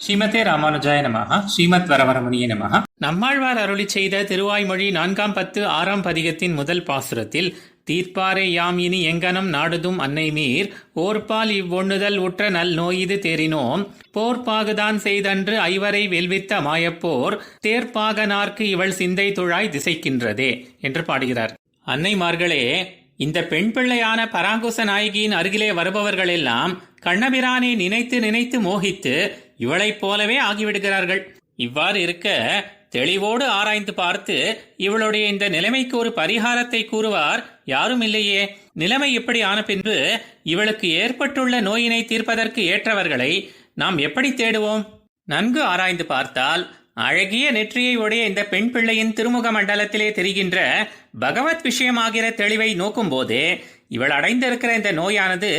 ஸ்ரீமதே ராமானுஜாய நமஹ ஸ்ரீமத் வரவரமணிய நமஹ. நம்மாழ்வார் அருளி செய்த திருவாய்மொழி நான்காம் பத்து ஆறாம் பதிகத்தின் முதல் பாசுரத்தில் தீர்ப்பாரை யாம் இனி எங்கனம் நாடுதும் அன்னை மீர் ஓர்பால் இவ்வொண்ணுதல் உற்ற நல் நோயிது தேறினோம். போர்ப்பாகுதான் செய்தன்று ஐவரை வெல்வித்த மாயப்போர் தேர்ப்பாகனார்க்கு இவள் சிந்தை துழாய் திசைக்கின்றதே என்று பாடுகிறார். அன்னைமார்களே இந்த பெண் பிள்ளையான பராங்குச நாயகியின் அருகிலே வருபவர்கள் எல்லாம் கண்ணபிரானை நினைத்து நினைத்து மோகித்து இவளைப் போலவே ஆகிவிடுகிறார்கள். இவ்வாறு இருக்க தெளிவோடு ஆராய்ந்து பார்த்து இவளுடைய இந்த நிலைமைக்கு ஒரு பரிகாரத்தை கூறுவார் யாரும் இல்லையே நிலைமை இப்படி ஆன பின்பு இவளுக்கு ஏற்பட்டுள்ள நோயினை தீர்ப்பதற்கு ஏற்றவர்களை நாம் எப்படி தேடுவோம்? நன்கு ஆராய்ந்து பார்த்தால் அழகிய நெற்றியை உடைய இந்த பெண் பிள்ளையின் திருமுக மண்டலத்திலே தெரிகின்ற பகவத் விஷயமாகிற தெளிவை நோக்கும்போதே இவள் அடைந்திருக்கிற இந்த நோயானது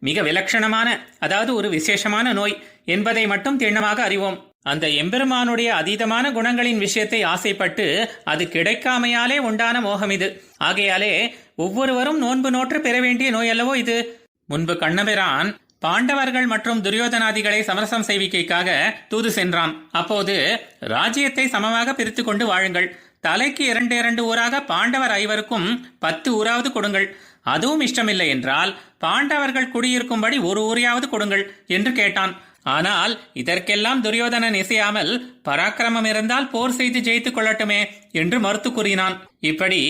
மிக விலட்சணமான அதாவது ஒரு விசேஷமான நோய். என்பதை மட்டும் திண்ணமாக அறிவோம். அந்த எம்பெருமானுடைய அதீதமான குணங்களின் விஷயத்தை ஆசைப்பட்டு அது கிடைக்காமையாலே உண்டான மோகம் இது. ஆகையாலே ஒவ்வொருவரும் நோன்பு நோற்று பெற வேண்டிய நோய் அல்லவோ இது. முன்பு கண்ணபிரான் பாண்டவர்கள் மற்றும் துரியோதனாதிகளை சமரசம் செய்விக்கைக்காக தூது சென்றான். அப்போது ராஜ்யத்தை சமமாக பிரித்து கொண்டு வாழுங்கள். தலைக்கு இரண்டு இரண்டு ஊராக பாண்டவர் ஐவருக்கும் பத்து ஊராவது கொடுங்கள். அதுவும் இஷ்டமில்லை என்றால் பாண்டவர்கள் குடியிருக்கும்படி ஒரு ஊரையாவது கொடுங்கள் என்று கேட்டான். ஆனால் இதற்கெல்லாம் துரியோதனன் இசையாமல் பராக்கிரமம் இருந்தால் போர் செய்து ஜெயித்துக் கொள்ளட்டுமே என்று மறுத்து கூறினான். இப்படி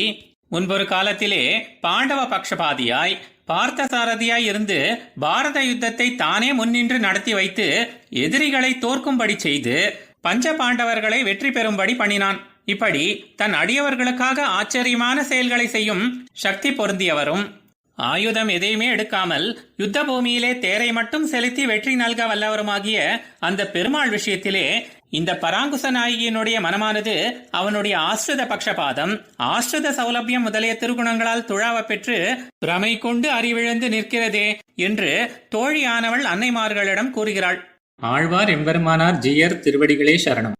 முன்பொரு காலத்திலே பாண்டவ பக்ஷபாதியாய் பார்த்தசாரதியாய் இருந்து பாரத யுத்தத்தை தானே முன்னின்று நடத்தி வைத்து எதிரிகளை தோற்கும்படி செய்து பஞ்ச பாண்டவர்களை வெற்றி பெறும்படி பண்ணினான். இப்படி தன் அடியவர்களுக்காக ஆச்சரியமான செயல்களை செய்யும் சக்தி பொருந்தியவரும். ஆயுதம் எதையுமே எடுக்காமல் யுத்த பூமியிலே தேரை மட்டும் செலுத்தி வெற்றி நல்க வல்லவருமாகிய அந்த பெருமாள் விஷயத்திலே இந்த பராங்குச நாயகியினுடைய மனமானது அவனுடைய ஆஸ்ரித பக்ஷபாதம் ஆஸ்ரித சௌலபியம் முதலிய திருகுணங்களால் துழாவ பெற்று பிரமை கொண்டு அறிவிழந்து நிற்கிறதே என்று தோழியானவள் அன்னைமார்களிடம் கூறுகிறாள். ஆழ்வார் எம்பெருமானார் ஜியர் திருவடிகளே சரணம்.